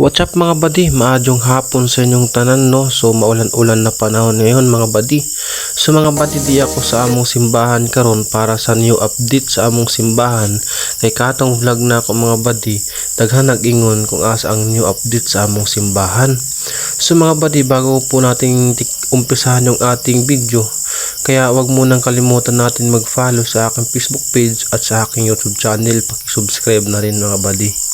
What's up mga badi? Maadjong hapon sa inyong tanan no. So maulan-ulan na panahon ngayon mga badi. So mga badi di ako sa among simbahan karon para sa new update sa among simbahan. Kay katong vlog na ako mga badi, daghan nag-ingon kung asa ang new update sa among simbahan. So mga badi bago po nating umpisahan yung ating video, kaya wag munang kalimutan natin mag-follow sa aking Facebook page at sa aking YouTube channel. Paki-subscribe na rin mga badi.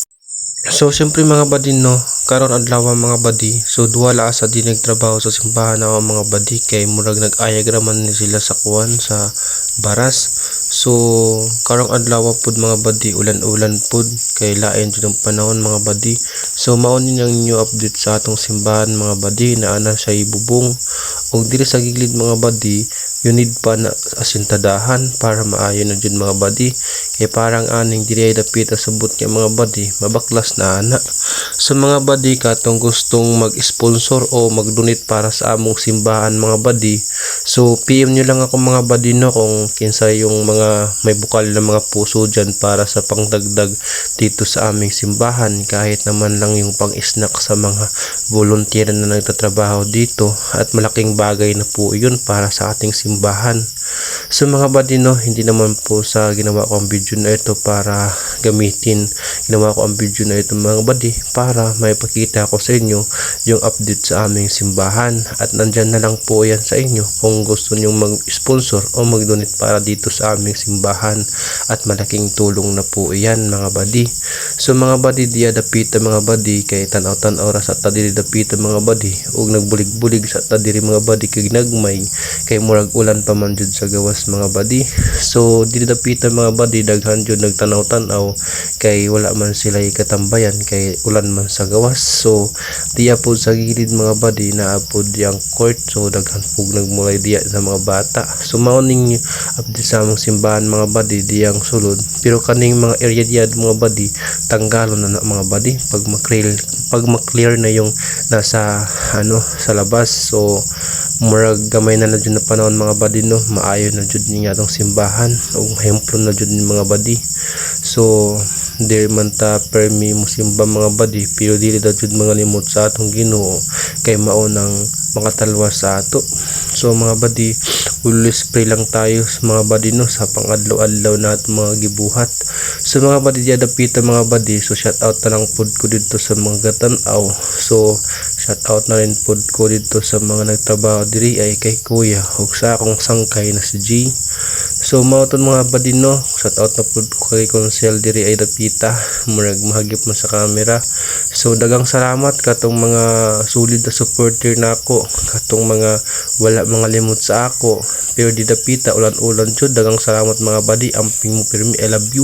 So, siyempre mga badi no, karon adlaw mga badi. So, duwala sa di nagtrabaho sa simbahan ako mga badi kay murag nag-ayagraman ni sila sa kuwan sa baras. So, karong adlaw pud mga badi, ulan-ulan pud kay lain jud ang panahon mga badi. So, mao ni ang new update sa atong simbahan mga badi na ana siya ibubong og diri sa gilid mga badi, you need pa na asintadahan para maayo na jud mga badi kay parang aning diri ay dapit sa subot nga mga body mabaklas na ana. Sa mga body katong gustong mag-sponsor o mag-donate para sa among simbahan mga body so PM nyo lang ako mga body no kung kinsa yung mga may bukal na mga puso dyan para sa pangdagdag dito sa aming simbahan. Kahit naman lang yung pang-snack sa mga volunteer na nagtatrabaho dito. At malaking bagay na po yun para sa ating simbahan sa mga body no, hindi naman po sa ginawa ko ang video na ito para gamitin. Ginawa ko ang video na ito mga body para may pakita ko sa inyo yung update sa aming simbahan. At nandyan na lang po yan sa inyo kung gusto nyo mag-sponsor o mag-donate para dito sa aming simbahan. At malaking tulong na po yan mga body. So mga body diya dapita mga body kay tanaw-tanaw ra sa tadiri dapita mga body ug nagbulig-bulig sa tadiri mga body kay nagmay kay murag ulan pa man jud sa gawas mga body so dili dapitan mga body daghan jud nagtanaw-tanaw kay wala man sila katambayan kay ulan man sa gawas. So diya po sa gilid mga body na apod yang court. So daghan pug nagmulay diya sa mga bata. So mao ning abdi sa among simbahan mga body diyang sulod. Pero kaning mga area diya mga body tanggalon na na mga body pag ma-clear pag ma-clear na yung nasa ano sa labas. So murag gamay na na dyan na panahon mga body no? Maayo na jud niya atong simbahan ug mahemplo na jud ni mga body so dili man ta permi mo simba mga body pero dili daw jud mga limot sa atong Ginoo kay mao nang makatalwa sa ato so mga body always pray lang tayo sa mga body no sa pangadlaw-adlaw na at mga gibuhat. So mga body diya dapita mga body so shout out na lang pod ko dito sa mga gatanaw. So shout out na rin pod ko dito sa mga nagtrabaho diri ay kay kuya ug sa akong sangkay na si G so mao ton mga body no? Shout out na ko kay konsel diri ay dapita murag mahagip mo sa camera. So dagang salamat katong mga solid na supporter na ako. Katong mga wala mga limot sa ako. Pero di dapita ulan-ulan jud dagang salamat mga body amping mo pirmi I love you